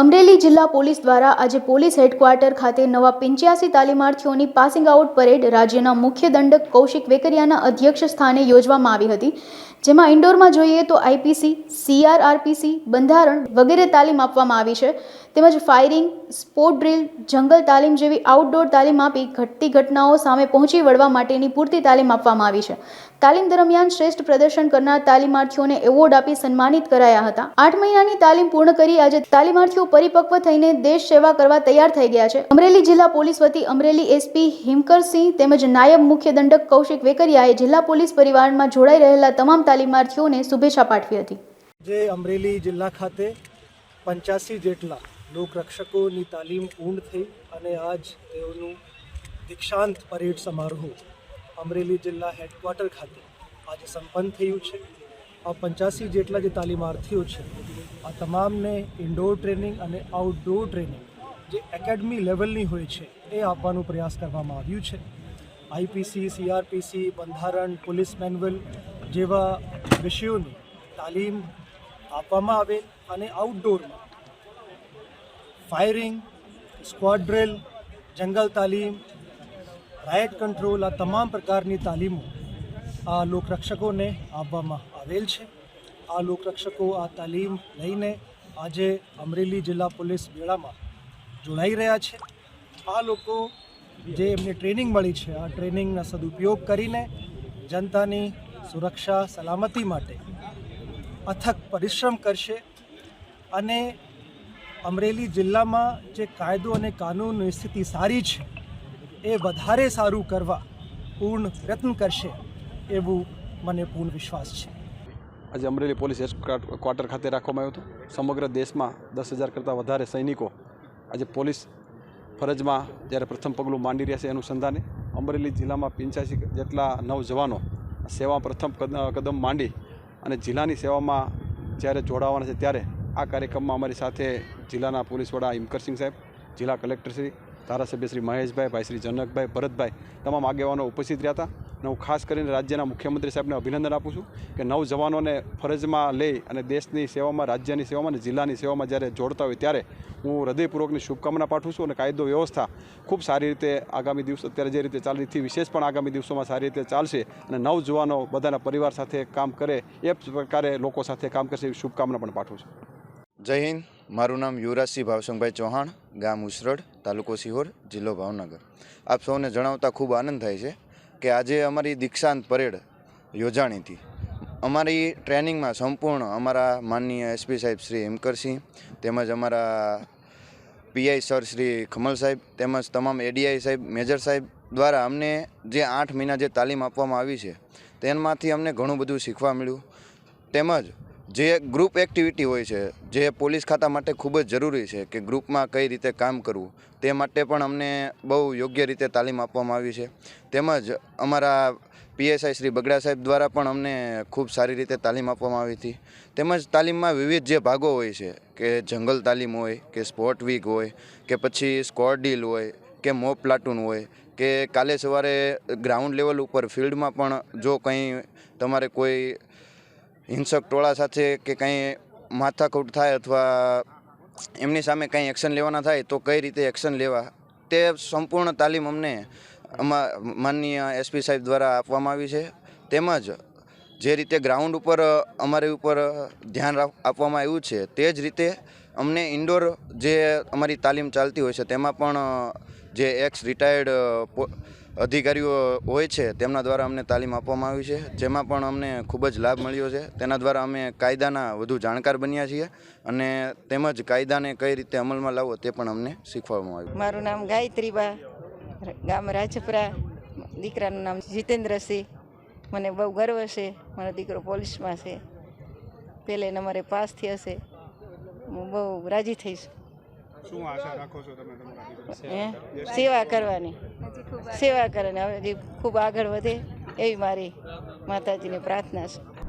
અમરેલી જિલ્લા પોલીસ દ્વારા આજે પોલીસ હેડક્વાર્ટર ખાતે નવા પંચ્યાસી તાલીમાર્થીઓની પાસિંગ આઉટ પરેડ રાજ્યના મુખ્ય દંડક કૌશિક વેકરિયાના અધ્યક્ષ સ્થાને યોજવામાં આવી હતી. જેમાં ઇન્ડોરમાં જોઈએ તો આઈપીસી, સીઆરઆરપીસી, બંધારણ વગેરે તાલીમ આપવામાં આવી છે. તેમજ ફાયરિંગ સ્પોર્ટ ડ્રિલ, જંગલ તાલીમ જેવી આઉટડોર તાલીમ આપી ઘટતી ઘટનાઓ સામે પહોંચી વળવા માટેની પૂરતી તાલીમ આપવામાં આવી છે. તાલીમ દરમિયાન શ્રેષ્ઠ પ્રદર્શન કરનાર તાલીમાર્થીઓને એવોર્ડ આપી સન્માનિત કરાયા હતા. આઠ મહિનાની તાલીમ પૂર્ણ કરી આજે તાલીમાર્થીઓ પરિપક્વ થઈને દેશ સેવા કરવા તૈયાર થઈ ગયા છે. અમરેલી જિલ્લા પોલીસ વતી અમરેલી એસપી હિમકરસિંહ તેમજ નાયબ મુખ્ય દંડક કૌશિક વેકરિયાએ જિલ્લા પોલીસ પરિવારમાં જોડાઈ રહેલા તમામ તાલીમાર્થીઓને શુભેચ્છા પાઠવી હતી. જે અમરેલી જિલ્લા ખાતે પંચ્યાસી જેટલા લોકરક્ષકોની તાલીમ પૂર્ણ થઈ અને આજ તેઓનું દીક્ષાંત પરેડ સમારોહ અમરેલી જિલ્લા હેડક્વાર્ટર ખાતે આજે સંપન્ન થયું છે. આ પંચ્યાસી જેટલા જે તાલીમાર્થીઓ છે, આ તમામને ઇન્ડોર ટ્રેનિંગ અને આઉટડોર ટ્રેનિંગ જે એકેડમી લેવલની હોય છે, એ આપવાનો પ્રયાસ કરવામાં આવ્યું છે. આઈપીસી સીઆરપીસી બંધારણ પોલીસ મેન્યુઅલ જેવા વિષયોની તાલીમ આપવામાં આવે અને આઉટડોરમાં ફાયરિંગ સ્ક્વોડ ડ્રિલ જંગલ તાલીમ રાયટ કંટ્રોલ આ તમામ પ્રકારની તાલીમો આ લોકરક્ષકોને આપવામાં આવેલ છે. આ લોકરક્ષકો આ તાલીમ લઈને આજે અમરેલી જિલ્લા પોલીસ મેળામાં જોડાઈ રહ્યા છે. આ લોકો જે એમને ટ્રેનિંગ મળી છે, આ ટ્રેનિંગના સદુપયોગ કરીને જનતાની સુરક્ષા, સલામતી માટે અથક પરિશ્રમ કરશે અને અમરેલી જિલ્લામાં જે કાયદો અને કાનૂનની સ્થિતિ સારી છે, એ વધારે સારું કરવા પૂર્ણ પ્રયત્ન કરશે. એવું મને પૂર્ણ વિશ્વાસ છે. આજે અમરેલી પોલીસ ક્વાર્ટર ખાતે રાખવામાં આવ્યું હતું. સમગ્ર દેશમાં દસ હજાર કરતાં વધારે સૈનિકો આજે પોલીસ ફરજમાં જ્યારે પ્રથમ પગલું માંડી રહ્યા છે અનુસંધાને અમરેલી જિલ્લામાં પંચ્યાસી જેટલા નવજવાનો સેવા પ્રથમ કદમ માંડી અને જિલ્લાની સેવામાં જ્યારે જોડાવાના છે ત્યારે આ કાર્યક્રમમાં અમારી સાથે જિલ્લાના પોલીસ વડા ઇમકરસિંહ સાહેબ, જિલ્લા કલેક્ટર શ્રી, ધારાસભ્ય શ્રી મહેશભાઈ, ભાઈ શ્રી જનકભાઈ, ભરતભાઈ તમામ આગેવાનો ઉપસ્થિત રહ્યા હતા. અને હું ખાસ કરીને રાજ્યના મુખ્યમંત્રી સાહેબને અભિનંદન આપું છું કે નવ જવાનોને ફરજમાં લઈ અને દેશની સેવામાં, રાજ્યની સેવામાં અને જિલ્લાની સેવામાં જ્યારે જોડતા હોય ત્યારે હું હૃદયપૂર્વકની શુભકામના પાઠવું છું અને કાયદો વ્યવસ્થા ખૂબ સારી રીતે આગામી દિવસો અત્યારે જે રીતે ચાલી થી વિશેષ પણ આગામી દિવસોમાં સારી રીતે ચાલશે અને નવ જવાનો બધાના પરિવાર સાથે કામ કરે એ પ્રકારે લોકો સાથે કામ કરશે એવી શુભકામના પણ પાઠવું છું. જય હિન્દ. મારું નામ યુવરાજસિંહ ભાવસંગભાઈ ચૌહાણ, ગામ ઉસરડ, તાલુકો સિહોર, જિલ્લો ભાવનગર. આપ સૌને જણાવતા ખૂબ આનંદ થાય છે. કે આજે અમારી દીક્ષાંત પરેડ યોજાણી હતી. અમારી ટ્રેનિંગમાં સંપૂર્ણ અમારા માનનીય એસપી સાહેબ શ્રી હિમકરસિંહ તેમજ અમારા પીઆઈ સર શ્રી ખમલ સાહેબ, તેમજ તમામ એડીઆઈ સાહેબ, મેજર સાહેબ દ્વારા અમને જે આઠ મહિના જે તાલીમ આપવામાં આવી છે, તેમાંથી અમને ઘણું બધું શીખવા મળ્યું. તેમજ જે ગ્રુપ એક્ટિવિટી હોય છે, જે પોલીસ ખાતા માટે ખૂબ જ જરૂરી છે કે ગ્રુપમાં કઈ રીતે કામ કરવું, તે માટે પણ અમને બહુ યોગ્ય રીતે તાલીમ આપવામાં આવી છે. તેમજ અમારા પીએસઆઈ શ્રી બગડા સાહેબ દ્વારા પણ અમને ખૂબ સારી રીતે તાલીમ આપવામાં આવી હતી. તેમજ તાલીમમાં વિવિધ જે ભાગો હોય છે, કે જંગલ તાલીમ હોય, કે સ્પોર્ટ વીક હોય, કે પછી સ્કોર ડીલ હોય, કે મોપ પ્લાટૂન હોય, કે કાલે સવારે ગ્રાઉન્ડ લેવલ ઉપર ફિલ્ડમાં પણ જો કંઈ તમારે કોઈ હિંસક ટોળા સાથે કે કંઈ માથાકૂટ થાય અથવા એમની સામે કંઈ એક્શન લેવાના થાય તો કઈ રીતે એક્શન લેવા? તે સંપૂર્ણ તાલીમ અમને અમા, માનનીય એસપી સાહેબ દ્વારા આપવામાં આવી છે. તેમજ જે રીતે ગ્રાઉન્ડ ઉપર, અમારી ઉપર ધ્યાન આપવામાં આવ્યું છે, તે જ રીતે અમને ઇન્ડોર જે અમારી તાલીમ ચાલતી હોય છે, તેમાં પણ જે એક્સ રિટાયર્ડ અધિકારીઓ હોય છે, તેમના દ્વારા અમને તાલીમ આપવામાં આવી છે. જેમાં પણ અમને ખૂબ જ લાભ મળ્યો છે. તેના દ્વારા અમે કાયદાના વધુ જાણકાર બન્યા છીએ અને તેમજ કાયદાને કઈ રીતે અમલમાં લાવવો તે પણ અમને શીખવામાં આવ્યું. મારું નામ ગાયત્રીબા, ગામ રાજપરા, દીકરાનું નામ જીતેન્દ્રસિંહ. મને બહુ ગર્વ છે. મારો દીકરો પોલીસમાં છે. પહેલે નંબરે પાસ થયો છે. હું બહુ રાજી થઈશ. શું આશા રાખો છો તમે તમારા હે? સેવા કરવાની. સેવા કરવાની. હવે ખૂબ આગળ વધે એવી મારી માતાજીની પ્રાર્થના છે.